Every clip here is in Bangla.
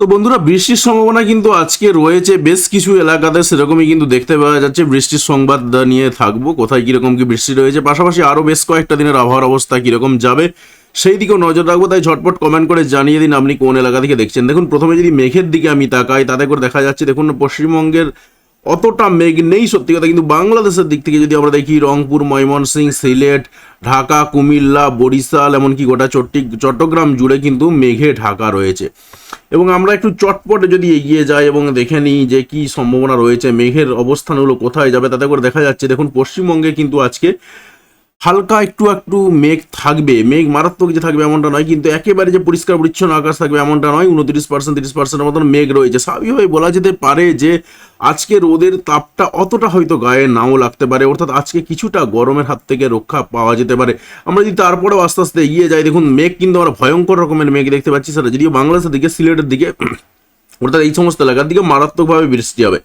তো বন্ধুরা, বৃষ্টির সম্ভাবনা কিন্তু আজকে রয়েছে। বেশ কিছু এলাকাতে সেরকমই কিন্তু দেখতে পাওয়া যাচ্ছে। বৃষ্টির সংবাদ নিয়ে থাকব, কোথায় কীরকম কি বৃষ্টি রয়েছে। পাশাপাশি আরও বেশ কয়েকটা দিনের আবহাওয়ার অবস্থা কীরকম যাবে, সেই দিকেও নজর রাখব। তাই ঝটপট কমেন্ট করে জানিয়ে দিন আপনি কোন এলাকা থেকে দেখছেন। দেখুন, প্রথমে যদি মেঘের দিকে আমি তাকাই, তাতে করে দেখা যাচ্ছে, দেখুন, পশ্চিমবঙ্গের অতটা মেঘ নেই, সত্যি কথা। কিন্তু বাংলাদেশের দিক থেকে যদি আমরা দেখি, রংপুর, ময়মনসিংহ, সিলেট, ঢাকা, কুমিল্লা, বরিশাল, এমনকি গোটা চট্টি, চট্টগ্রাম জুড়ে কিন্তু মেঘে ঢাকা রয়েছে। এবং আমরা একটু চটপটে যদি এগিয়ে যাই এবং দেখে নিই যে কি সম্ভাবনা রয়েছে, মেঘের অবস্থানগুলো কোথায় যাবে, তাতে করে দেখা যাচ্ছে, দেখুন, পশ্চিমবঙ্গে কিন্তু আজকে হালকা একটু একটু মেঘ থাকবে। মেঘ মারাত্মক যে থাকবে এমনটা নয়, কিন্তু একেবারে যে পরিষ্কার পরিচ্ছন্ন আকাশ থাকবে এমনটা নয়। উনত্রিশ পার্সেন্ট তিরিশ পার্সেন্টের মতন মেঘ রয়েছে। স্বাভাবিকভাবে বলা যেতে পারে যে আজকে রোদের তাপটা অতটা হয়তো গায়ে নাও লাগতে পারে, অর্থাৎ আজকে কিছুটা গরমের হাত থেকে রক্ষা পাওয়া যেতে পারে। আমরা যদি তারপরেও আস্তে আস্তে এগিয়ে যাই, দেখুন, মেঘ কিন্তু আমরা ভয়ঙ্কর রকমের মেঘ দেখতে পাচ্ছি সেটা যদিও বাংলাদেশের দিকে, সিলেটের দিকে, অর্থাৎ এই সমস্ত এলাকার দিকে মারাত্মকভাবে বৃষ্টি হবে।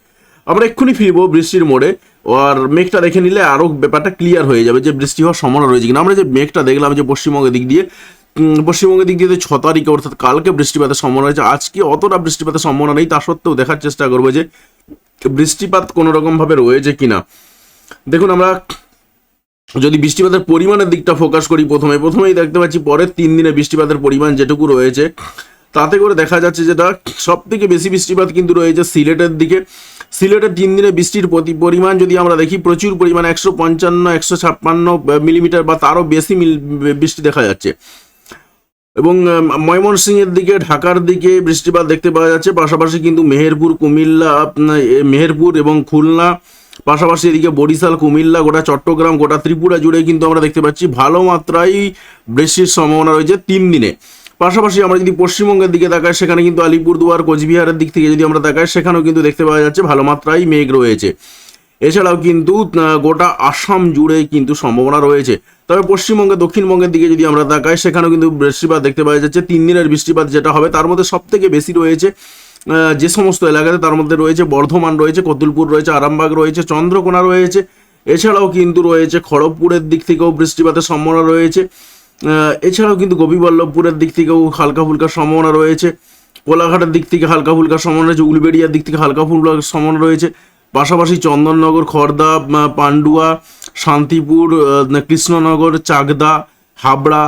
আমরা এক্ষুনি ফিরবো বৃষ্টির মোড়ে। আর মেঘটা দেখে নিলে আরও ব্যাপারটা ক্লিয়ার হয়ে যাবে যে বৃষ্টি হওয়ার সম্ভাবনা রয়েছে কিনা। আমরা যে মেঘটা দেখলাম যে পশ্চিমবঙ্গের দিক দিয়ে পশ্চিমবঙ্গের দিক দিয়ে ছ তারিখে অর্থাৎ কালকে বৃষ্টিপাতের সম্ভাবনা রয়েছে, আজকে অতটা বৃষ্টিপাতের সম্ভাবনা নেই, তা সত্ত্বেও দেখার চেষ্টা করব যে বৃষ্টিপাত কোনো রকমভাবে রয়েছে কিনা। দেখুন আমরা যদি বৃষ্টিপাতের পরিমাণের দিকটা ফোকাস করি প্রথমে, প্রথমেই দেখতে পাচ্ছি পরের তিন দিনে বৃষ্টিপাতের পরিমাণ যেটুকু রয়েছে তাতে করে দেখা যাচ্ছে যেটা সব থেকে বেশি বৃষ্টিপাত কিন্তু রয়েছে সিলেটের দিকে। সিলেটের তিন দিনে বৃষ্টির প্রতি পরিমাণ যদি আমরা দেখি, প্রচুর পরিমাণ একশো পঞ্চান্ন, একশো ছাপ্পান্ন মিলিমিটার বা তারও বেশি বৃষ্টি দেখা যাচ্ছে। এবং ময়মনসিংহের দিকে, ঢাকার দিকে বৃষ্টিপাত দেখতে পাওয়া যাচ্ছে। পাশাপাশি কিন্তু মেহেরপুর, কুমিল্লা মেহেরপুর এবং খুলনা, পাশাপাশি এদিকে বরিশাল, কুমিল্লা, গোটা চট্টগ্রাম, গোটা ত্রিপুরা জুড়ে কিন্তু আমরা দেখতে পাচ্ছি ভালো মাত্রায় বৃষ্টির সম্ভাবনা রয়েছে তিন দিনে। পাশাপাশি আমরা যদি পশ্চিমবঙ্গের দিকে তাকাই, সেখানে কিন্তু আলিপুরদুয়ার, কোচবিহারের দিক থেকে যদি আমরা তাকাই, সেখানেও কিন্তু দেখতে পাওয়া যাচ্ছে ভালো মাত্রায় মেঘ রয়েছে। এছাড়াও কিন্তু গোটা আসাম জুড়ে কিন্তু সম্ভাবনা রয়েছে। তবে পশ্চিমবঙ্গে দক্ষিণবঙ্গের দিকে যদি আমরা তাকাই, সেখানেও কিন্তু বৃষ্টিপাত দেখতে পাওয়া যাচ্ছে। তিন দিনের বৃষ্টিপাত যেটা হবে, তার মধ্যে সব থেকে বেশি রয়েছে যে সমস্ত এলাকাতে তার মধ্যে রয়েছে বর্ধমান রয়েছে, কতুলপুর রয়েছে, আরামবাগ রয়েছে, চন্দ্রকোনা রয়েছে। এছাড়াও কিন্তু রয়েছে খড়গপুরের দিক থেকেও বৃষ্টিপাতের সম্ভাবনা রয়েছে। এছাড়াও কিন্তু গোপীবল্লভপুরের দিক থেকেও হালকা ফুলকা সম্ভাবনা রয়েছে। কোলাঘাটের দিক থেকে হালকা ফুলকা সম্ভাবনা রয়েছে। উলবেড়িয়ার দিক থেকে হালকা ফুলকা সম্ভাবনা রয়েছে। পাশাপাশি চন্দননগর আহ, পান্ডুয়া শান্তিপুর কৃষ্ণনগর চাকদা হাবড়া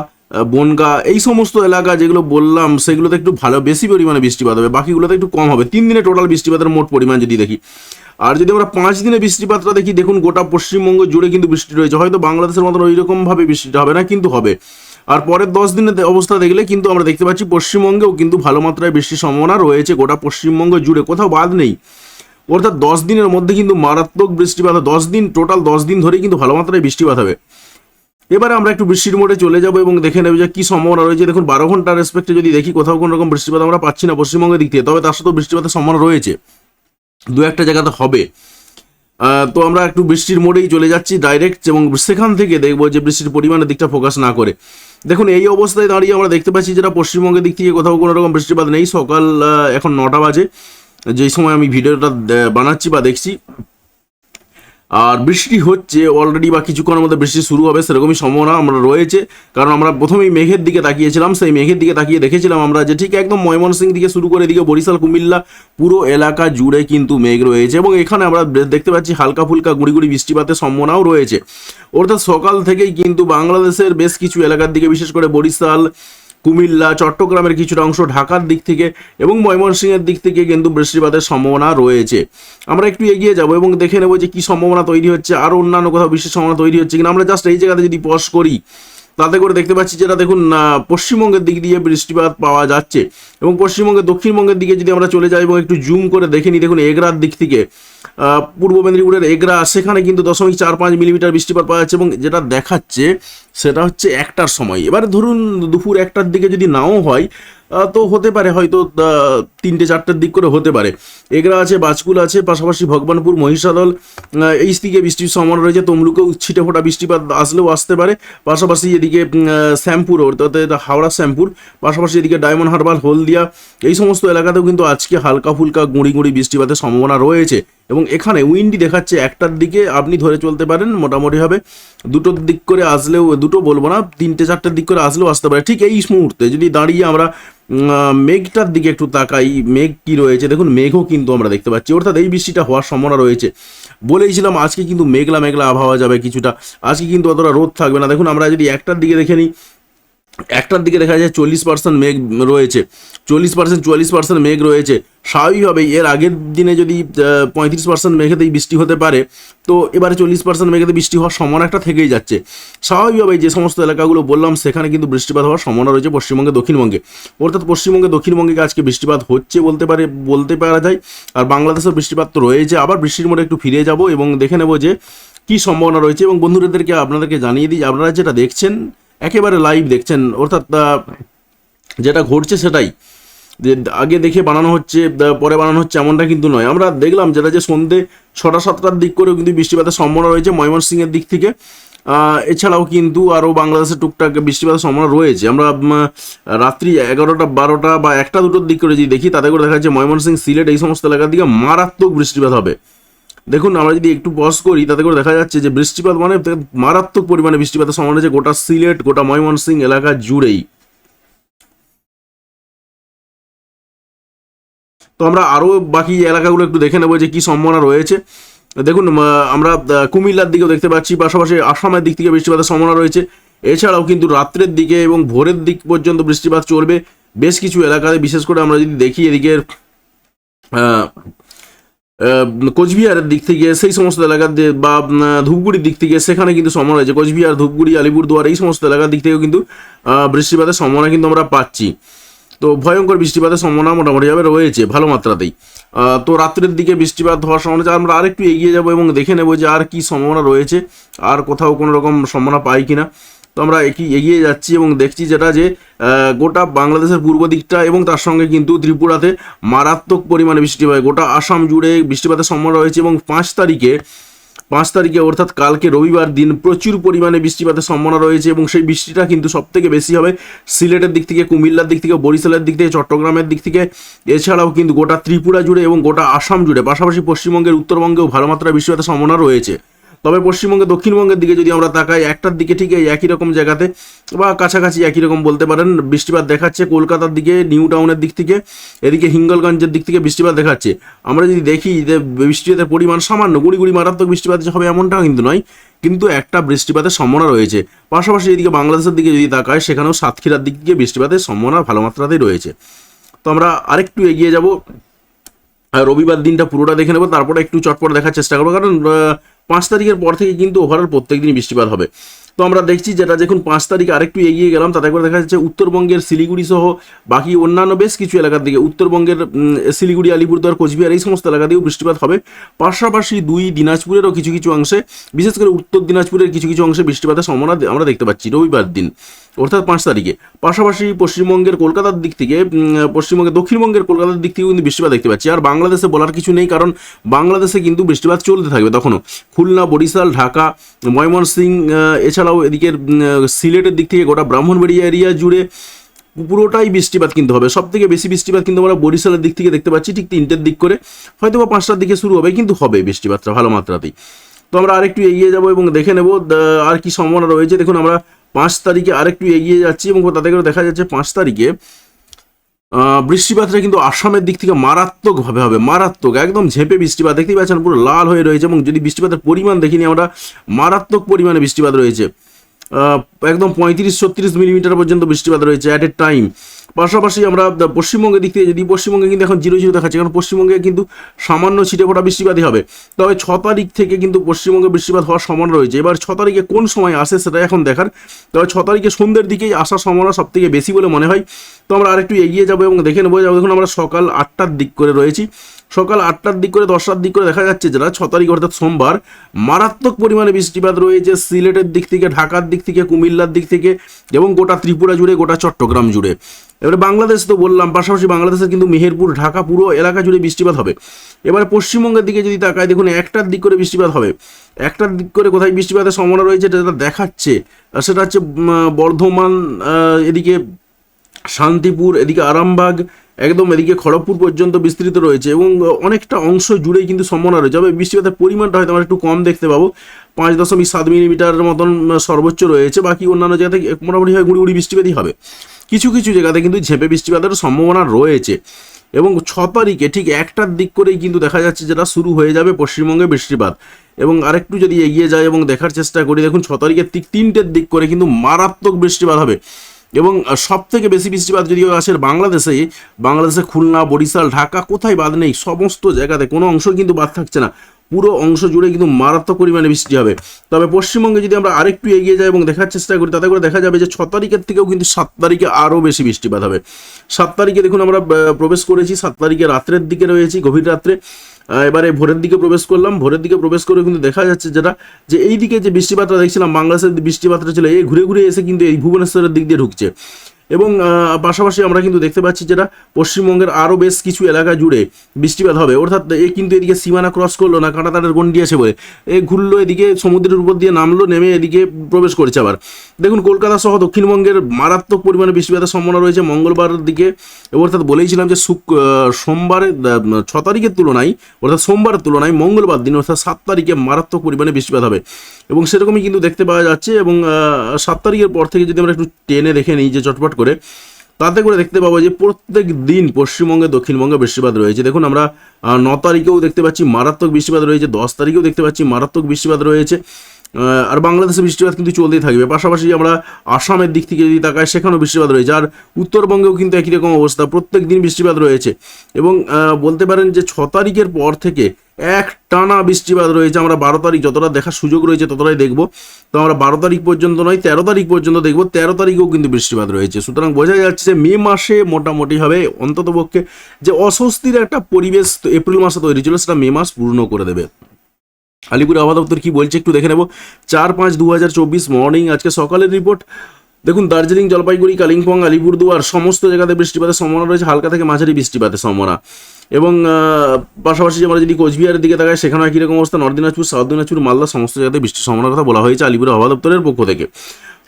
বনগা এই সমস্ত এলাকা যেগুলো বললাম সেগুলোতে একটু ভালো বেশি পরিমাণে বৃষ্টিপাত হবে। বাকিগুলোতে একটু কম হবে। তিন দিনে টোটাল বৃষ্টিপাতের মোট পরিমাণ যদি দেখি। আর যদি আমরা পাঁচ দিনে বৃষ্টিপাতটা দেখি দেখুন গোটা পশ্চিমবঙ্গ জুড়ে কিন্তু বৃষ্টি রয়েছে। হয়তো বাংলাদেশের মতন ওই রকমভাবে বৃষ্টিটা হবে না কিন্তু হবে। আর পরের দশ দিনের অবস্থা দেখলে কিন্তু আমরা দেখতে পাচ্ছি পশ্চিমবঙ্গেও কিন্তু ভালো মাত্রায় বৃষ্টির সম্ভাবনা রয়েছে গোটা পশ্চিমবঙ্গ জুড়ে, কোথাও বাদ নেই। অর্থাৎ দশ দিনের মধ্যে কিন্তু মারাত্মক বৃষ্টিপাত, দশ দিন টোটাল দশ দিন ধরেই কিন্তু ভালো মাত্রায় বৃষ্টিপাত হবে। এবারে আমরা একটু বৃষ্টির মোড়ে চলে যাব এবং দেখে নেব যে কি সম্ভাবনা রয়েছে। দেখুন, বারো ঘণ্টার রেসপেক্টে যদি দেখি, কোথাও কোনো রকম বৃষ্টিপাত আমরা পাচ্ছি না পশ্চিমবঙ্গের দিক থেকে, তবে তার সাথেও বৃষ্টিপাতের সম্ভাবনা রয়েছে। দু একটা জায়গাতে হবে। তো আমরা একটু বৃষ্টির মোড়েই চলে যাচ্ছি ডাইরেক্ট এবং সেখান থেকে দেখব যে বৃষ্টির পরিমাণের দিকটা ফোকাস না করে। দেখুন, এই অবস্থায় দাঁড়িয়ে আমরা দেখতে পাচ্ছি যেটা পশ্চিমবঙ্গের দিক থেকে কোথাও কোনো রকম বৃষ্টিপাত নেই। সকাল এখন নটা বাজে। যেই সময় আমি ভিডিওটা বানাচ্ছি বা দেখছি আর বৃষ্টি হচ্ছে অলরেডি বা কিছুক্ষণের মধ্যে বৃষ্টি শুরু হবে, সেরকমই সম্ভাবনা আমরা রয়েছে। কারণ আমরা প্রথমেই মেঘের দিকে তাকিয়েছিলাম, সেই মেঘের দিকে তাকিয়ে দেখেছিলাম আমরা যে ঠিক একদম ময়মনসিং থেকে শুরু করে এদিকে বরিশাল, কুমিল্লা, পুরো এলাকা জুড়ে কিন্তু মেঘ রয়েছে এবং এখানে আমরা দেখতে পাচ্ছি হালকা ফুলকা গুড়ি বৃষ্টিপাতের সম্ভাবনাও রয়েছে। অর্থাৎ সকাল থেকেই কিন্তু বাংলাদেশের বেশ কিছু এলাকার দিকে, বিশেষ করে বরিশাল কুমিল্লা, চট্টগ্রামের কিছুটা অংশ ঢাকার দিক থেকে এবং ময়মনসিংহের দিক থেকে কিন্তু বৃষ্টিপাতের সম্ভাবনা রয়েছে। আমরা একটু এগিয়ে যাব এবং দেখে নেব যে কি সম্ভাবনা তৈরি হচ্ছে আর অন্যান্য কোথাও বিশেষ সম্ভাবনা তৈরি হচ্ছে কিনা। আমরা জাস্ট এই জায়গাতে যদি পজ করি, তাতে করে দেখতে পাচ্ছি যেটা দেখুন পশ্চিমবঙ্গের দিক দিয়ে বৃষ্টিপাত পাওয়া যাচ্ছে এবং পশ্চিমবঙ্গের দক্ষিণবঙ্গের দিকে যদি আমরা চলে যাই এবং একটু জুম করে দেখে নিই, দেখুন এগরার দিক থেকে পূর্ব মেদিনীপুরের এগরা, সেখানে কিন্তু দশমিক চার পাঁচ মিলিমিটার বৃষ্টিপাত পাওয়া যাচ্ছে এবং যেটা দেখাচ্ছে সেটা হচ্ছে একটার সময়। এবার ধরুন দুপুর একটার দিকে যদি নাও হয় তো হতে পারে, হয়তো তিনটে, চারটের দিক করে হতে পারে। এগরা আছে, বাজকুল আছে, পাশাপাশি ভগবানপুর মহিষাদল। এই দিকে বৃষ্টির সম্ভাবনা রয়েছে তমলুকেও ছিটে ফোটা বৃষ্টিপাত আসলেও আসতে পারে। পাশাপাশি এদিকে শ্যামপুর, অর্থাৎ হাওড়া, শ্যামপুর। পাশাপাশি এদিকে ডায়মন্ড হারবার হলদিয়া। এই সমস্ত এলাকাতেও কিন্তু আজকে হালকা ফুলকা গুঁড়ি গুঁড়ি বৃষ্টিপাতের সম্ভাবনা রয়েছে। এবং এখানে উইন্ডি দেখাচ্ছে, একটার দিকে আপনি ধরে চলতে পারেন, মোটামুটিভাবে। দুটোর দিক করে আসলেও, দুটো বলব না, তিনটে চারটের দিক করে আসলেও আসতে পারে। ঠিক এই মুহূর্তে যদি দাঁড়িয়ে আমরা মেঘটার দিকে একটু তাকাই, মেঘ কি রয়েছে? দেখুন, মেঘও কিন্তু আমরা দেখতে পাচ্ছি। অর্থাৎ এই বৃষ্টিটা হওয়ার সম্ভাবনা রয়েছে। বলেইছিলাম, আজকে কিন্তু মেঘলা মেঘলা আবহাওয়া যাবে কিছুটা। আজকে কিন্তু অতটা রোদ থাকবে না। দেখুন, আমরা যদি একটার দিকে দেখে নিই একটার দিকে দেখা যায় চল্লিশ পার্সেন্ট মেঘ রয়েছে। চল্লিশ পার্সেন্ট চুয়াল্লিশ পার্সেন্ট মেঘ রয়েছে। স্বাভাবিকভাবেই এর আগের দিনে যদি পঁয়ত্রিশ পার্সেন্ট মেঘেতেই বৃষ্টি হতে পারে, তো এবারে চল্লিশ পার্সেন্ট মেঘেতে বৃষ্টি হওয়ার সম্ভাবনা একটা থেকেই যাচ্ছে। স্বাভাবিকভাবেই যে সমস্ত এলাকাগুলো বললাম, সেখানে কিন্তু বৃষ্টিপাত হওয়ার সম্ভাবনা রয়েছে পশ্চিমবঙ্গে, দক্ষিণবঙ্গে। অর্থাৎ পশ্চিমবঙ্গে, দক্ষিণবঙ্গে আজকে বৃষ্টিপাত হচ্ছে বলতে পারে, বলতে পারা যায়। আর বাংলাদেশের বৃষ্টিপাত তো রয়েছে। আবার বৃষ্টির মোড়ে একটু ফিরে যাব এবং দেখে নেব যে কী সম্ভাবনা রয়েছে। এবং বন্ধুদেরকে, আপনাদেরকে জানিয়ে দিই, আপনারা যেটা দেখছেন একেবারে লাইভ দেখছেন, অর্থাৎ যেটা ঘটছে সেটাই। যে আগে দেখে বানানো হচ্ছে পরে বানানো হচ্ছে এমনটা কিন্তু নয়। আমরা দেখলাম যেটা যে সন্ধে ছটা, সাতটার দিক করেও কিন্তু বৃষ্টিপাতের সম্ভাবনা রয়েছে ময়মনসিংহের দিক থেকে। এছাড়াও কিন্তু আরও বাংলাদেশের টুকটাক বৃষ্টিপাতের সম্ভাবনা রয়েছে। আমরা রাত্রি এগারোটা, বারোটা বা একটা দুটোর দিক করে যদি দেখি, তাতে করে দেখা যাচ্ছে ময়মনসিংহ সিলেট এই সমস্ত এলাকার দিকে মারাত্মক বৃষ্টিপাত হবে। দেখুন, আমরা যদি একটু পজ করি, তাতে করে দেখা যাচ্ছে যে বৃষ্টিপাত মানে মারাত্মক পরিমাণে বৃষ্টিপাতের সম্ভাবনা আছে গোটা সিলেট, গোটা ময়মনসিংহ এলাকা জুড়েই। তো আমরা আরও বাকি এলাকাগুলো একটু দেখে নেব যে কী সম্ভাবনা রয়েছে। দেখুন আমরা কুমিল্লার দিকেও দেখতে পাচ্ছি, পাশাপাশি আসামের দিক থেকে বৃষ্টিপাতের সম্ভাবনা রয়েছে। এছাড়াও কিন্তু রাত্রের দিকে এবং ভোরের দিক পর্যন্ত বৃষ্টিপাত চলবে। বেশ কিছু এলাকায় বিশেষ করে আমরা যদি দেখি এদিকে কোচবিহারের দিক থেকে, সেই সমস্ত এলাকার বা ধূপগুড়ির দিক থেকে সেখানে কিন্তু সম্ভাবনা রয়েছে। কোচবিহার, ধূপগুড়ি, আলিপুরদুয়ার এই সমস্ত এলাকার দিক থেকেও কিন্তু বৃষ্টিপাতের সম্ভাবনা কিন্তু আমরা পাচ্ছি। তো ভয়ঙ্কর বৃষ্টিপাতের সম্ভাবনা মোটামুটিভাবে রয়েছে, ভালো মাত্রাতেই। তো রাত্রের দিকে বৃষ্টিপাত হওয়ার সম্ভাবনা। আমরা আরেকটু এগিয়ে যাব এবং দেখে নেব যে আর কি সম্ভাবনা রয়েছে, আর কোথাও কোনো রকম সম্ভাবনা পাই কিনা। তো আমরা এগিয়ে যাচ্ছি এবং দেখছি যেটা যে গোটা বাংলাদেশের পূর্ব দিকটা এবং তার সঙ্গে কিন্তু ত্রিপুরাতে মারাত্মক পরিমাণে বৃষ্টি হয়। গোটা আসাম জুড়ে বৃষ্টিপাতের সম্ভাবনা রয়েছে এবং পাঁচ তারিখে পাঁচ তারিখে অর্থাৎ কালকে রবিবার দিন প্রচুর পরিমাণে বৃষ্টিপাতের সম্ভাবনা রয়েছে এবং সেই বৃষ্টিটা কিন্তু সব থেকে বেশি হবে সিলেটের দিক থেকে, কুমিল্লার দিক থেকে, বরিশালের দিক থেকে, চট্টগ্রামের দিক থেকে। এছাড়াও কিন্তু গোটা ত্রিপুরা জুড়ে এবং গোটা আসাম জুড়ে, পাশাপাশি পশ্চিমবঙ্গের উত্তরবঙ্গেও ভালো মাত্রায় বৃষ্টিপাতের সম্ভাবনা রয়েছে। তবে পশ্চিমবঙ্গে দক্ষিণবঙ্গের দিকে যদি আমরা তাকাই, একটার দিকে ঠিক এই একই রকম জায়গাতে বা কাছাকাছি একই রকম বলতে পারেন, বৃষ্টিপাত দেখাচ্ছে কলকাতার দিকে, নিউ টাউনের দিক থেকে, এদিকে হিঙ্গলগঞ্জের দিক থেকে বৃষ্টিপাত দেখাচ্ছে। আমরা যদি দেখি যে বৃষ্টিপাতের পরিমাণ সামান্য, গুড়ি গুড়ি মারাত্মক বৃষ্টিপাত হবে এমনটাও কিন্তু নয়, কিন্তু একটা বৃষ্টিপাতের সম্ভাবনা রয়েছে। পাশাপাশি এদিকে বাংলাদেশের দিকে যদি তাকায় সেখানেও সাতক্ষীরার দিক থেকে বৃষ্টিপাতের সম্ভাবনা ভালো মাত্রাতেই রয়েছে। তো আমরা আরেকটু এগিয়ে যাব। রবিবার দিনটা পুরোটা দেখে নেব, তারপরে একটু চটপট দেখার চেষ্টা করব, কারণ পাঁচ তারিখের পর থেকে কিন্তু ওভারঅল প্রত্যেক দিন বৃষ্টিপাত হবে। তো আমরা দেখছি যেটা দেখুন পাঁচ তারিখ আরেকটু এগিয়ে গেলাম, তাতে করে দেখা যাচ্ছে উত্তরবঙ্গের শিলিগুড়ি সহ বাকি অন্যান্য বেশ কিছু এলাকার দিকে, উত্তরবঙ্গের শিলিগুড়ি, আলিপুরদুয়ার, কোচবিহার এই সমস্ত এলাকা দিয়েও বৃষ্টিপাত হবে। পাশাপাশি দুই দিনাজপুরেরও কিছু কিছু অংশে, বিশেষ করে উত্তর দিনাজপুরের কিছু কিছু অংশে বৃষ্টিপাতের সম্ভাবনা আমরা দেখতে পাচ্ছি। রবিবার দিন অর্থাৎ পাঁচ তারিখে। পাশাপাশি পশ্চিমবঙ্গের কলকাতার দিক থেকে পশ্চিমবঙ্গের দক্ষিণবঙ্গের কলকাতার দিক থেকেও কিন্তু বৃষ্টিপাত দেখতে পাচ্ছি। আর বাংলাদেশে বলার কিছু নেই কারণ বাংলাদেশে কিন্তু বৃষ্টিপাত চলতে থাকবে তখনও। খুলনা বরিশাল ঢাকা ময়মনসিংহ আহ, এছাড়াও এদিকের সিলেটের দিক থেকে গোটা ব্রাহ্মণবাড়িয়া এরিয়া জুড়ে পুরোটাই বৃষ্টিপাত কিন্তু হবে। সব থেকে বেশি বৃষ্টিপাত কিন্তু আমরা বরিশালের দিক থেকে দেখতে পাচ্ছি ঠিক তিনটের দিক করে। হয়তো বা পাঁচটার দিকে শুরু হবে কিন্তু হবে বৃষ্টিপাতটা ভালো মাত্রাতেই। তো আমরা আরেকটু এগিয়ে যাব এবং দেখে নেব আর কি সম্ভাবনা রয়েছে। দেখুন আমরা পাঁচ তারিখে আরেকটু এগিয়ে যাচ্ছি এবং তাতে দেখা যাচ্ছে পাঁচ তারিখে। বৃষ্টিপাতটা কিন্তু আসামের দিক থেকে মারাত্মকভাবে হবে, মারাত্মক, একদম ঝেঁপে বৃষ্টিপাত। দেখতেই পাচ্ছেন পুরো লাল হয়ে রয়েছে এবং যদি বৃষ্টিপাতের পরিমাণ দেখিনি আমরা, মারাত্মক পরিমাণে বৃষ্টিপাত রয়েছে। একদম পঁয়ত্রিশ, ছত্রিশ মিলিমিটার পর্যন্ত বৃষ্টিপাত রয়েছে অ্যাট এ টাইম পাশাপাশি আমরা পশ্চিমবঙ্গের দিক থেকে যদি পশ্চিমবঙ্গে কিন্তু এখন জিরো জিরো দেখাচ্ছে, কারণ পশ্চিমবঙ্গে কিন্তু সামান্য ছিটে ফোটা বৃষ্টিপাতই হবে। তবে ছ তারিখ থেকে কিন্তু পশ্চিমবঙ্গে বৃষ্টিপাত হওয়ার সম্ভাবনা রয়েছে। এবার ছ তারিখে কোন সময় আসে সেটা এখন দেখার। তবে ছ তারিখে সন্ধ্যের দিকেই আসার সম্ভাবনা সব থেকে বেশি বলে মনে হয়। তো আমরা আরেকটু এগিয়ে যাব এবং দেখে নেব। যাব দেখুন, আমরা সকাল আটটার দিক করে রয়েছি। সকাল আটটার দিক করে দশটার দিক করে দেখা যাচ্ছে যেটা ছ তারিখ অর্থাৎ সোমবার, মারাত্মক পরিমাণে বৃষ্টিপাত রয়েছে সিলেটের দিক থেকে, ঢাকার দিক থেকে, কুমিল্লার দিক থেকে এবং গোটা ত্রিপুরা জুড়ে, গোটা চট্টগ্রাম জুড়ে। এবারে বাংলাদেশ তো বললাম, পাশাপাশি বাংলাদেশের কিন্তু মেহেরপুর, ঢাকা পুরো এলাকা জুড়ে বৃষ্টিপাত হবে। এবারে পশ্চিমবঙ্গের দিকে যদি তাকায় দেখুন একটার দিক করে বৃষ্টিপাত হবে। একটার দিক করে কোথায় বৃষ্টিপাতের সম্ভাবনা রয়েছে যেটা দেখাচ্ছে। সেটা হচ্ছে বর্ধমান এদিকে শান্তিপুর, এদিকে আরামবাগ, একদম এদিকে খড়গপুর পর্যন্ত বিস্তৃত রয়েছে এবং অনেকটা অংশ জুড়েই কিন্তু সম্ভাবনা রয়েছে। তবে বৃষ্টিপাতের পরিমাণটা হয়তো আমরা একটু কম দেখতে পাবো। পাঁচ দশমিক সাত মিলিমিটার মতন সর্বোচ্চ রয়েছে। বাকি অন্যান্য জায়গাতে মোটামুটি হয় গুড়ি গুড়ি বৃষ্টিপাতই হবে। কিছু কিছু জায়গাতে কিন্তু ঝেপে বৃষ্টিপাতের সম্ভাবনা রয়েছে। এবং ছ তারিখে ঠিক একটার দিক করেই কিন্তু দেখা যাচ্ছে যেটা শুরু হয়ে যাবে পশ্চিমবঙ্গে বৃষ্টিপাত। এবং আরেকটু যদি এগিয়ে যায় এবং দেখার চেষ্টা করি, দেখুন ছ তারিখের ঠিক তিনটের দিক করে কিন্তু মারাত্মক বৃষ্টিপাত হবে। এবং সব থেকে বেশি বৃষ্টিপাত যদি আসে বাংলাদেশে বাংলাদেশে খুলনা, বরিশাল, ঢাকা কোথায় বাদ নেই, সমস্ত জায়গাতে কোনো অংশ কিন্তু বাদ থাকছে না। পুরো অংশ জুড়ে কিন্তু মারাত্মক পরিমাণে বৃষ্টি হবে। তবে পশ্চিমবঙ্গে যদি আমরা আরেকটু এগিয়ে যাই এবং দেখার চেষ্টা করি, তাতে করে দেখা যাবে যে ছ তারিখের থেকেও কিন্তু সাত তারিখে আরও বেশি বৃষ্টিপাত হবে। সাত তারিখে দেখুন আমরা প্রবেশ করেছি, সাত তারিখে রাত্রের দিকে রয়েছি, গভীর রাত্রে। এবারে ভোরের দিকে প্রবেশ করলাম। ভোরের দিকে প্রবেশ করে কিন্তু দেখা যাচ্ছে যেটা, যে এই দিকে যে বৃষ্টিপাতটা দেখছিলাম, বাংলাদেশের বৃষ্টিপাতটা ছিল, এই ঘুরে ঘুরে এসে কিন্তু এই ভুবনেশ্বরের দিক দিয়ে ঢুকছে। এবং পাশাপাশি আমরা কিন্তু দেখতে পাচ্ছি যেটা পশ্চিমবঙ্গের আরও বেশ কিছু এলাকা জুড়ে বৃষ্টিপাত হবে। অর্থাৎ এ কিন্তু এদিকে সীমানা ক্রস করল না কাঁটাতারের গন্ডি আছে বলে। এ ঘুরলো এদিকে সমুদ্রের উপর দিয়ে নামলো নেমে এদিকে প্রবেশ করেছে আবার। দেখুন কলকাতা সহ দক্ষিণবঙ্গের মারাত্মক পরিমাণে বৃষ্টিপাতের সম্ভাবনা রয়েছে মঙ্গলবার দিকে। অর্থাৎ বলেইছিলাম যে শুক আহ, সোমবারে ছ তারিখের তুলনায় অর্থাৎ সোমবারের তুলনায় মঙ্গলবার দিন অর্থাৎ সাত তারিখে মারাত্মক পরিমাণে বৃষ্টিপাত হবে। এবং সেরকমই কিন্তু দেখতে পাওয়া যাচ্ছে এবং সাত তারিখের পর থেকে যদি আমরা একটু টেনে দেখে নিই যে চটপট করে তাতে করে দেখতে পাবো যে প্রত্যেক দিন পশ্চিমবঙ্গে, দক্ষিণবঙ্গে বৃষ্টিপাত রয়েছে। দেখুন, আমরা ন তারিখেও দেখতে পাচ্ছি মারাত্মক বৃষ্টিপাত রয়েছে, দশ তারিখেও দেখতে পাচ্ছি মারাত্মক বৃষ্টিপাত রয়েছে। আর বাংলাদেশে বৃষ্টিপাত কিন্তু চলতেই থাকবে। পাশাপাশি আমরা আসামের দিক থেকে যদি তাকাই, সেখানেও বৃষ্টিপাত রয়েছে। আর উত্তরবঙ্গেও কিন্তু একই রকম অবস্থা। প্রত্যেক দিন বৃষ্টিপাত রয়েছে। এবং বলতে পারেন যে ছ তারিখের পর থেকে এক টানা বৃষ্টিপাত রয়েছে। আমরা বারো তারিখ যতটা দেখার সুযোগ রয়েছে ততটাই দেখব। তো আমরা বারো তারিখ পর্যন্ত নয়, তেরো তারিখ পর্যন্ত দেখব। তেরো তারিখেও কিন্তু বৃষ্টিপাত রয়েছে। সুতরাং বোঝা যাচ্ছে যে মে মাসে মোটামুটি হবে অন্ততপক্ষে যে অস্বস্তির একটা পরিবেশ এপ্রিল মাসে তৈরি ছিল, সেটা মে মাস পূর্ণ করে দেবে। আলিপুর আবহাওয়া দপ্তর কি বলছে একটু দেখে নেব। চার পাঁচ দু হাজার চব্বিশ মর্নিং আজকে সকালের রিপোর্ট দেখুন, দার্জিলিং, জলপাইগুড়ি, কালিম্পং, আলিপুরদুয়ার, সমস্ত জায়গাতে বৃষ্টিপাতের সম্ভাবনা রয়েছে, হালকা থেকে মাঝারি বৃষ্টিপাতের সম্ভাবনা এবং পাশাপাশি আমরা যদি কোচবিহারের দিকে তাকাই সেখানে একই রকম অবস্থা নর্থ দিনাজপুর সাউথ দিনাজপুর, মালদা, সমস্ত জায়গাতে বৃষ্টির সম্ভাবনার কথা বলা হয়েছে আলিপুর আবহাওয়া দপ্তরের পক্ষ থেকে।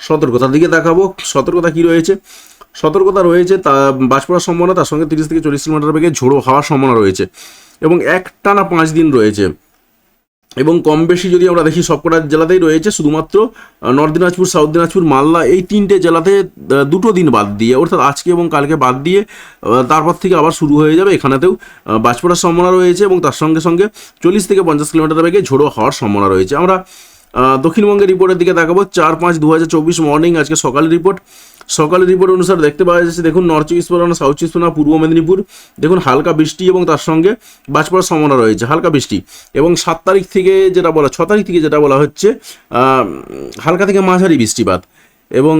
সতর্কতার দিকে তাকাবো সতর্কতা কি রয়েছে? সতর্কতা রয়েছে, তা বাজ পড়ার সম্ভাবনা তার সঙ্গে তিরিশ থেকে চল্লিশ কিলোমিটার বেগে ঝোড়ো হওয়ার সম্ভাবনা রয়েছে। এবং একটানা পাঁচ দিন রয়েছে। এবং কম বেশি যদি আমরা দেখি সবকটা জেলাতেই রয়েছে, শুধুমাত্র নর্থ দিনাজপুর, সাউথ দিনাজপুর, মালদা, এই তিনটে জেলাতে দুটো দিন বাদ দিয়ে, অর্থাৎ আজকে এবং কালকে বাদ দিয়ে তারপর থেকে আবার শুরু হয়ে যাবে। এখানেতেও বাজ পড়ার সম্ভাবনা রয়েছে এবং তার সঙ্গে সঙ্গে চল্লিশ থেকে পঞ্চাশ কিলোমিটার বেগে ঝোড়ো হওয়ার সম্ভাবনা রয়েছে। আমরা দক্ষিণবঙ্গের রিপোর্টের দিকে তাকাবো চার পাঁচ দু মর্নিং আজকে সকালের রিপোর্ট সকালের রিপোর্ট অনুসারে দেখতে পাওয়া যাচ্ছে, দেখুন নর্থ চব্বিশ পরগনা সাউথ চব্বিশ পরগনা পূর্ব মেদিনীপুর, দেখুন হালকা বৃষ্টি এবং তার সঙ্গে বাজ পড়ার সম্ভাবনা রয়েছে, হালকা বৃষ্টি। এবং সাত তারিখ থেকে যেটা বলা, ছ তারিখ থেকে যেটা বলা হচ্ছে হালকা থেকে মাঝারি বৃষ্টিপাত। এবং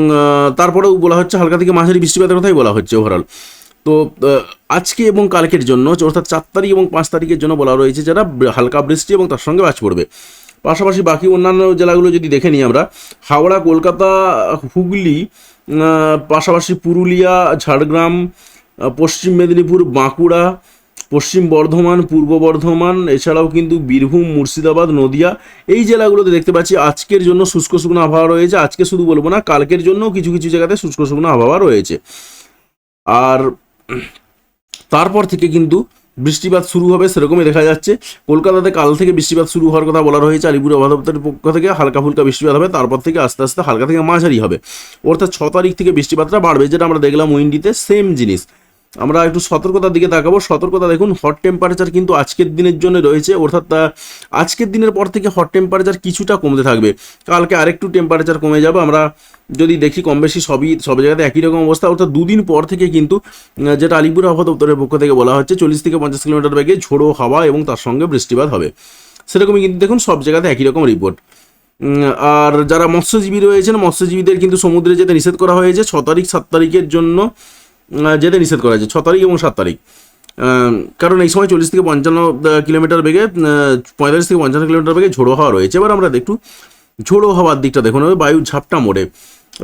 তারপরেও বলা হচ্ছে হালকা থেকে মাঝারি বৃষ্টিপাতের কথাই বলা হচ্ছে ওভারঅল তো আজকে এবং কালকের জন্য, অর্থাৎ চার তারিখ এবং পাঁচ তারিখের জন্য বলা রয়েছে যারা হালকা বৃষ্টি এবং তার সঙ্গে বাজ পড়বে। পাশাপাশি বাকি অন্যান্য জেলাগুলো যদি দেখে নিই আমরা, হাওড়া, কলকাতা, হুগলি পাশাপাশি পুরুলিয়া, ঝাড়গ্রাম পশ্চিম মেদিনীপুর, বাঁকুড়া, পশ্চিম বর্ধমান, পূর্ব বর্ধমান, এছাড়াও কিন্তু বীরভূম, মুর্শিদাবাদ, নদিয়া, এই জেলাগুলোতে দেখতে পাচ্ছি আজকের জন্য শুষ্ক শুকনো আবহাওয়া রয়েছে। আজকে শুধু বলব না, কালকের জন্য কিছু কিছু জায়গাতে শুষ্ক শুকনো আবহাওয়া রয়েছে। আর তারপর থেকে কিন্তু বৃষ্টিপাত শুরু হবে সেরকমই দেখা যাচ্ছে। কলকাতাতে কাল থেকে বৃষ্টিপাত শুরু হওয়ার কথা বলা রয়েছে। আলিপুর আবহাওয়া পক্ষ থেকে হালকা ফুলকা বৃষ্টিপাত হবে। তারপর থেকে আস্তে আস্তে হালকা থেকে মাঝারি হবে। অর্থাৎ ছ তারিখ থেকে বৃষ্টিপাতটা বাড়বে, যেটা আমরা দেখলাম উইন্ডিতে, সেম জিনিস। আমরা একটু সতর্কতার দিকে তাকাবো। সতর্কতা দেখুন হট টেম্পারেচার কিন্তু আজকের দিনের জন্য রয়েছে। অর্থাৎ আজকের দিনের পর থেকে হট টেম্পারেচার কিছুটা কমতে থাকবে। কালকে আরেকটু টেম্পারেচার কমে যাবে। আমরা যদি দেখি কম বেশি সবই, সব জায়গাতে একই রকম অবস্থা। অর্থাৎ দুদিন পর থেকে কিন্তু যেটা আলিপুর আবহাওয়া দপ্তরের পক্ষ থেকে বলা হচ্ছে, চল্লিশ থেকে পঞ্চাশ কিলোমিটার বেগে ঝোড়ো হাওয়া এবং তার সঙ্গে বৃষ্টিপাত হবে। সেরকমই কিন্তু দেখুন, সব জায়গাতে একই রকম রিপোর্ট আর যারা মৎস্যজীবী রয়েছেন, মৎস্যজীবীদের কিন্তু সমুদ্রে যেতে নিষেধ করা হয়েছে। ছ তারিখ, সাত তারিখের জন্য যেতে নিষেধ করা হয়েছে, ছ তারিখ এবং সাত তারিখ। কারণ এই সময় চল্লিশ থেকে পঞ্চান্ন কিলোমিটার বেগে পঁয়তাল্লিশ থেকে পঞ্চান্ন কিলোমিটার বেগে ঝোড়ো হাওয়া রয়েছে। এবার আমরা একটু ঝোড়ো হওয়ার দিকটা দেখুন বায়ু ঝাপটা মোড়ে।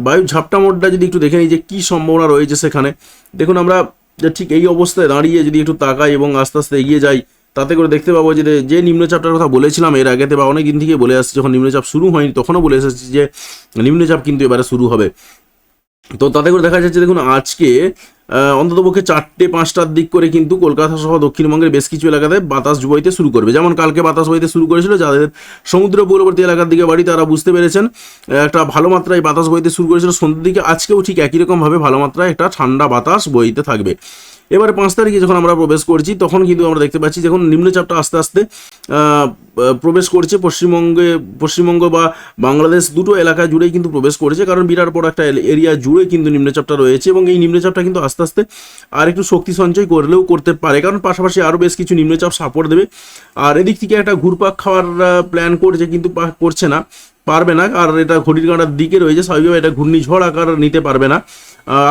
বায়ু ঝাপটা মোড়টা যদি একটু দেখে নিই যে কী সম্ভাবনা রয়েছে সেখানে। দেখুন আমরা যে ঠিক এই অবস্থায় দাঁড়িয়ে যদি একটু তাকাই এবং আস্তে আস্তে এগিয়ে যাই, তাতে করে দেখতে পাবো যে যে নিম্নচাপটার কথা বলেছিলাম এর আগেতে বা অনেক দিন থেকে বলে আসছি, যখন নিম্নচাপ শুরু হয়নি, তখনও বলে এসেছি যে নিম্নচাপ কিন্তু এবারে শুরু হবে। তো তাতে করে দেখা যাচ্ছে, দেখুন, আজকে অন্তত অন্ততপক্ষে চারটে, পাঁচটার দিক করে কিন্তু কলকাতা সহ দক্ষিণবঙ্গের বেশ কিছু এলাকাতে বাতাস বইতে শুরু করবে। যেমন কালকে বাতাস বইতে শুরু করেছিল যাদের সমুদ্র উপকূলবর্তী এলাকার দিকে বাড়ি, তারা বুঝতে পেরেছেন একটা ভালো মাত্রায় বাতাস বইতে শুরু করেছিল। সন্ধ্যের দিকে আজকেও ঠিক একই রকমভাবে ভালো মাত্রায় একটা ঠান্ডা বাতাস বইতে থাকবে। এবারে পাঁচ তারিখে যখন আমরা প্রবেশ করছি, তখন কিন্তু আমরা দেখতে পাচ্ছি যখন নিম্নচাপটা আস্তে আস্তে প্রবেশ করছে পশ্চিমবঙ্গে, পশ্চিমবঙ্গ বা বাংলাদেশ দুটো এলাকা জুড়েই কিন্তু প্রবেশ করেছে। কারণ বিরাট বড় একটা এরিয়া জুড়ে কিন্তু নিম্নচাপটা রয়েছে এবং এই নিম্নচাপটা কিন্তু আস্তে আস্তে আর একটু শক্তি সঞ্চয় করলেও করতে পারে। কারণ পাশাপাশি আরও বেশ কিছু নিম্নচাপ সাপোর্ট দেবে। আর এদিক থেকে একটা ঘুরপাক খাওয়ার প্ল্যান করছে কিন্তু করছে না, পারবে না। আর এটা ঘড়ির কাঁটার দিকে রয়েছে, স্বাভাবিকভাবে এটা ঘূর্ণিঝড় আকার নিতে পারবে না।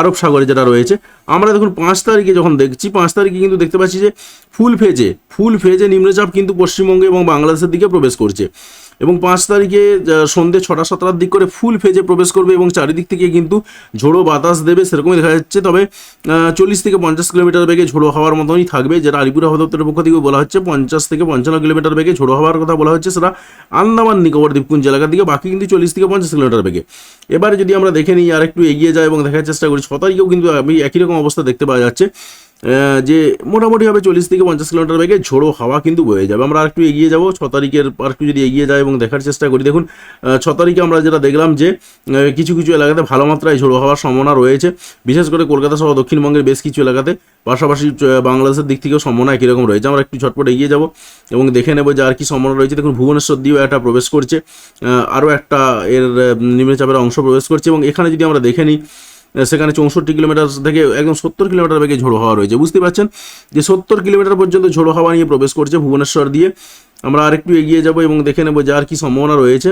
আরব সাগরে যেটা রয়েছে। আমরা দেখুন পাঁচ তারিখে যখন দেখছি, পাঁচ তারিখে কিন্তু দেখতে পাচ্ছি যে ফুল ফেজে ফুল ফেজে নিম্নচাপ কিন্তু পশ্চিমবঙ্গে এবং বাংলাদেশের দিকে প্রবেশ করছে। এবং পাঁচ তারিখে আহ, সন্ধ্যে ছটা সাতটার দিক করে ফুল ফেজে প্রবেশ করবে এবং চারিদিক থেকে কিন্তু ঝোড়ো বাতাস দেবে সেরকমই দেখা যাচ্ছে। তবে চল্লিশ থেকে পঞ্চাশ কিলোমিটার বেগে ঝোড়ো হওয়ার মতনই থাকবে যেটা আলিপুর হাওয়া পক্ষ থেকে বলা হচ্ছে। পঞ্চাশ থেকে পঞ্চান্ন কিলোমিটার বেগে ঝোড়ো হওয়ার কথা বলা হচ্ছে সেটা আন্দামান নিকোবর দ্বীপপুঞ্জ এলাকার দিকে বাকি কিন্তু চল্লিশ থেকে পঞ্চাশ কিলোমিটার বেগে। এবারে যদি আমরা দেখে নিই আর একটু এগিয়ে যায় এবং দেখার চেষ্টা করি ছ তারিখেও কিন্তু আমি একই রকম অবস্থা দেখতে পাওয়া যাচ্ছে। যে মোটামুটিভাবে চল্লিশ থেকে পঞ্চাশ কিলোমিটার বেগে ঝোড়ো হাওয়া কিন্তু বয়ে যাবে। আমরা আরেকটু এগিয়ে যাব। ছ তারিখের আর একটু যদি এগিয়ে যায় এবং দেখার চেষ্টা করি। দেখুন ছ তারিখে আমরা যেটা দেখলাম যে কিছু কিছু এলাকাতে ভালো মাত্রায় ঝোড়ো হওয়ার সম্ভাবনা রয়েছে। বিশেষ করে কলকাতা সহ দক্ষিণবঙ্গের বেশ কিছু এলাকাতে পাশাপাশি বাংলাদেশের দিক থেকেও সম্ভাবনা একই রকম রয়েছে। আমরা একটু ঝটপট এগিয়ে যাব এবং দেখে নেব যে আর কি সম্ভাবনা রয়েছে। দেখুন, ভুবনেশ্বর দিয়েও একটা প্রবেশ করছে। আরও একটা এর নিম্নচাপের অংশ প্রবেশ করছে এবং এখানে যদি আমরা দেখে নিই সেখানে চৌষট্টি কিলোমিটার থেকে একদম সত্তর কিলোমিটার বেগে ঝোড়ো হাওয়া রয়েছে। বুঝতে পারছেন? যে সত্তর কিলোমিটার পর্যন্ত ঝোড়ো হাওয়া নিয়ে প্রবেশ করছে ভুবনেশ্বর দিয়ে। আমরা আরেকটু এগিয়ে যাব এবং দেখে নেব যে আর কি সম্ভাবনা রয়েছে।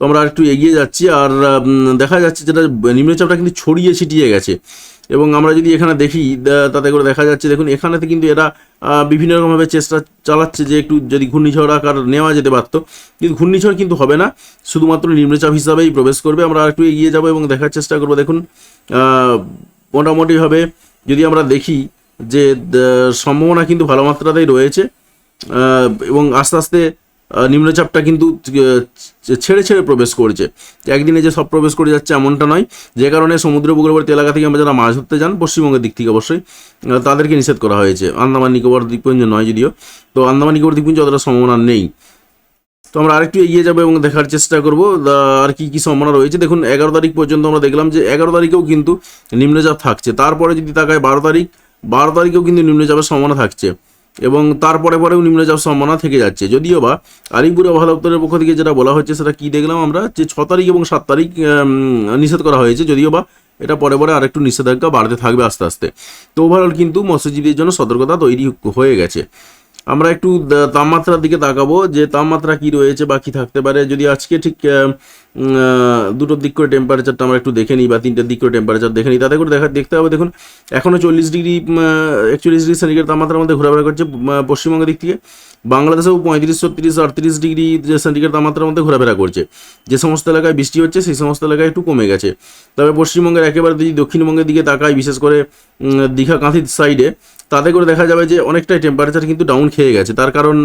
তো আমরা আরেকটু এগিয়ে যাচ্ছি আর দেখা যাচ্ছে যেটা নিম্নচাপটা কিন্তু ছড়িয়ে ছিটিয়ে গেছে। এবং আমরা যদি এখানে দেখি তাতে করে দেখা যাচ্ছে, দেখুন, এখানেতে কিন্তু এরা বিভিন্ন রকমভাবে চেষ্টা চালাচ্ছে যে একটু যদি ঘূর্ণিঝড় আকার নেওয়া যেতে পারতো। কিন্তু ঘূর্ণিঝড় কিন্তু হবে না, শুধুমাত্র নিম্নচাপ হিসাবেই প্রবেশ করবে। আমরা একটু এগিয়ে যাব এবং দেখার চেষ্টা করব, দেখুন মোটামুটিভাবে যদি আমরা দেখি যে সম্ভাবনা কিন্তু ভালো মাত্রাতেই রয়েছে। এবং আস্তে আস্তে নিম্নচাপটা কিন্তু ছেড়ে ছেড়ে প্রবেশ করছে। একদিনে যে সব প্রবেশ করে যাচ্ছে এমনটা নয়। যে কারণে সমুদ্র উপকূলবর্তী এলাকা থেকে আমরা যারা মাছ ধরতে যান, পশ্চিমবঙ্গের দিক থেকে অবশ্যই তাদেরকে নিষেধ করা হয়েছে। আন্দামান, নিকোবর দ্বীপপুঞ্জ নয় যদিও। তো আন্দামান, নিকোবর দ্বীপপুঞ্জ অতটা সম্ভাবনা নেই। তো আমরা আরেকটু এগিয়ে যাব এবং দেখার চেষ্টা করব আর কি কি সম্ভাবনা রয়েছে। দেখুন, এগারো তারিখ পর্যন্ত আমরা দেখলাম যে এগারো তারিখেও কিন্তু নিম্নচাপ থাকছে। তারপরে যদি তাকায় বারো তারিখ, বারো তারিখেও কিন্তু নিম্নচাপের সম্ভাবনা থাকছে। এবং তারপরে পরেও নিম্নচাপ সম্ভাবনা থেকে যাচ্ছে। যদিও বা আলিপুর আবহাওয়া দপ্তরের পক্ষ থেকে যেটা বলা হচ্ছে, সেটা কি দেখলাম আমরা? যে ছ তারিখ এবং সাত তারিখ নিষেধ করা হয়েছে। যদিও বা এটা পরে পরে আরেকটু নিষেধাজ্ঞা বাড়তে থাকবে আস্তে আস্তে। তো ওভারঅল কিন্তু মৎস্যজীবীদের জন্য সতর্কতা তৈরি হয়ে গেছে। আমরা একটু তাপমাত্রার দিকে তাকাবো, যে তাপমাত্রা কি রয়েছে বা কি থাকতে পারে। যদি আজকে ঠিক দুটোর দিক করে টেম্পারেচারটা আমরা একটু দেখে নিই বা তিনটের দিক করে টেম্পারেচার দেখে নিই, তাতে করে দেখা, দেখতে হবে। দেখুন এখনও চল্লিশ ডিগ্রি একচল্লিশ ডিগ্রি সেন্টিগ্রেড তাপমাত্রার মধ্যে ঘোরাফেরা করছে পশ্চিমবঙ্গের দিক থেকে। বাংলাদেশেও পঁয়ত্রিশ ছত্রিশ আটত্রিশ ডিগ্রি যে সেন্টিগ্রেড তাপমাত্রার মধ্যে ঘোরাফেরা করছে। যে সমস্ত এলাকায় বৃষ্টি হচ্ছে, সেই সমস্ত এলাকায় একটু কমে গেছে। তবে পশ্চিমবঙ্গের একেবারে যদি দক্ষিণবঙ্গের দিকে তাকাই, বিশেষ করে দীঘা কাঁথির সাইডে তাতে করে দেখা যাবে যে অনেকটাই টেম্পারেচার কিন্তু ডাউন খেয়ে গেছে। তার কারণ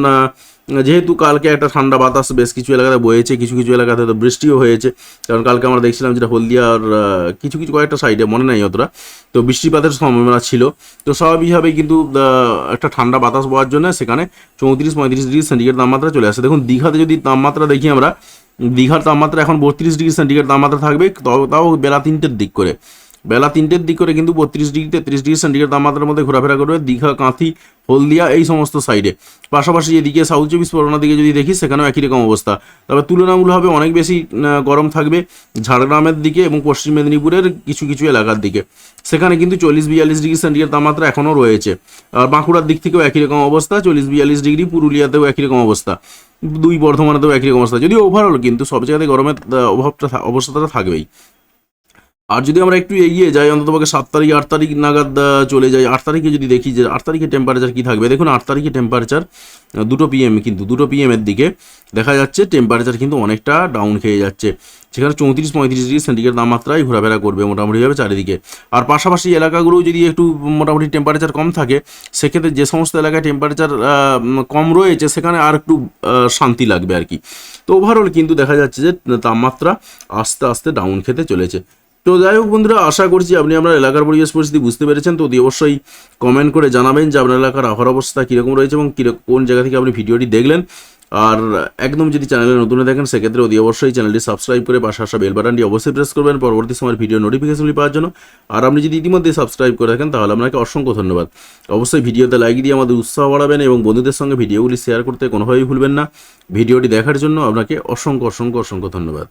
যেহেতু কালকে একটা ঠান্ডা বাতাস বেশ কিছু এলাকাতে বয়েছে, কিছু কিছু এলাকাতে তো বৃষ্টিও হয়েছে, কারণ কালকে আমরা দেখছিলাম যেটা হলদিয়ার কিছু কিছু কয়েকটা সাইডে মনে নাই অতটা, তো বৃষ্টিপাতের সম্ভাবনা ছিল। তো স্বাভাবিকভাবেই কিন্তু একটা ঠান্ডা বাতাস বওয়ার জন্য সেখানে চৌত্রিশ পঁয়ত্রিশ ডিগ্রি সেন্টিগ্রেড তাপমাত্রা চলে আসে। দেখুন, দীঘাতে যদি তাপমাত্রা দেখি আমরা, দীঘার তাপমাত্রা এখন বত্রিশ ডিগ্রি সেন্টিগ্রেড তাপমাত্রা থাকবে, তাও তাও বেলা তিনটের দিক করে। বেলা তিনটের দিক করে কিন্তু বত্রিশ ডিগ্রি, তেত্রিশ ডিগ্রি সেন্টিগ্রেড তাপমাত্রার মধ্যে ঘোরাফেরা করবে দীঘা, কাঁথি, হলদিয়া এই সমস্ত সাইডে পাশাপাশি এদিকে সাউথ চব্বিশ পরগনার দিকে যদি দেখি, সেখানেও একই রকম অবস্থা। তবে তুলনামূলকভাবে অনেক বেশি গরম থাকবে ঝাড়গ্রামের দিকে এবং পশ্চিম মেদিনীপুরের কিছু কিছু এলাকার দিকে। সেখানে কিন্তু চল্লিশ, বিয়াল্লিশ ডিগ্রি সেন্টিগ্রেড তাপমাত্রা এখনও রয়েছে। আর বাঁকুড়ার দিক থেকেও একই রকম অবস্থা, চল্লিশ, বিয়াল্লিশ ডিগ্রি, পুরুলিয়াতেও একই রকম অবস্থা। দুই বর্ধমানেতেও একই রকম অবস্থা। যদিও ওভারঅল কিন্তু সব জায়গাতে গরমের অভাবটা অবস্থাটা থাকবেই। আর যদি আমরা একটু এগিয়ে যাই অন্ততপক্ষে সাত তারিখ, আট তারিখ নাগাদ চলে যাই, আট তারিখে যদি দেখি যে আট তারিখে টেম্পারেচার কী থাকবে, দেখুন আট তারিখে টেম্পারেচার দুটো পিএম কিন্তু, দুটো পিএম এর দিকে দেখা যাচ্ছে টেম্পারেচার কিন্তু অনেকটা ডাউন খেয়ে যাচ্ছে। সেখানে চৌত্রিশ, পঁয়ত্রিশ ডিগ্রি সেন্টিগ্রেড তাপমাত্রায় ঘোরাফেরা করবে মোটামুটিভাবে চারিদিকে। আর পাশাপাশি এলাকাগুলো যদি একটু মোটামুটি টেম্পারেচার কম থাকে, সেক্ষেত্রে যে সমস্ত এলাকায় টেম্পারেচার কম রয়েছে, সেখানে আর একটু শান্তি লাগবে আর কি। তো ওভারঅল কিন্তু দেখা যাচ্ছে যে তাপমাত্রা আস্তে আস্তে ডাউন খেতে চলেছে। তো যাই হোক বন্ধুরা, আশা করছি আপনি আপনার এলাকার পরিবেশ পরিস্থিতি বুঝতে পেরেছেন। তো অতি অবশ্যই কমেন্ট করে জানাবেন যে আপনার এলাকার আবহাওয়ার অবস্থা কীরকম রয়েছে এবং কোন জায়গা থেকে আপনি ভিডিওটি দেখলেন। আর একদম যদি চ্যানেলে নতুন দেখেন সেক্ষেত্রে অতি অবশ্যই চ্যানেলটি সাবস্ক্রাইব করে পাশে আসা বেল বাটনটি অবশ্যই প্রেস করবেন। পরবর্তী সময়ের ভিডিও নোটিফিকেশনগুলি পাওয়ার জন্য। আর আপনি যদি ইতিমধ্যে সাবস্ক্রাইব করে থাকেন, তাহলে আপনাকে অসংখ্য ধন্যবাদ। অবশ্যই ভিডিওতে লাইক দিয়ে আমাদের উৎসাহ বাড়াবেন এবং বন্ধুদের সঙ্গে ভিডিওগুলি শেয়ার করতে কোনোভাবেই ভুলবেন না। ভিডিওটি দেখার জন্য আপনাকে অসংখ্য অসংখ্য অসংখ্য ধন্যবাদ।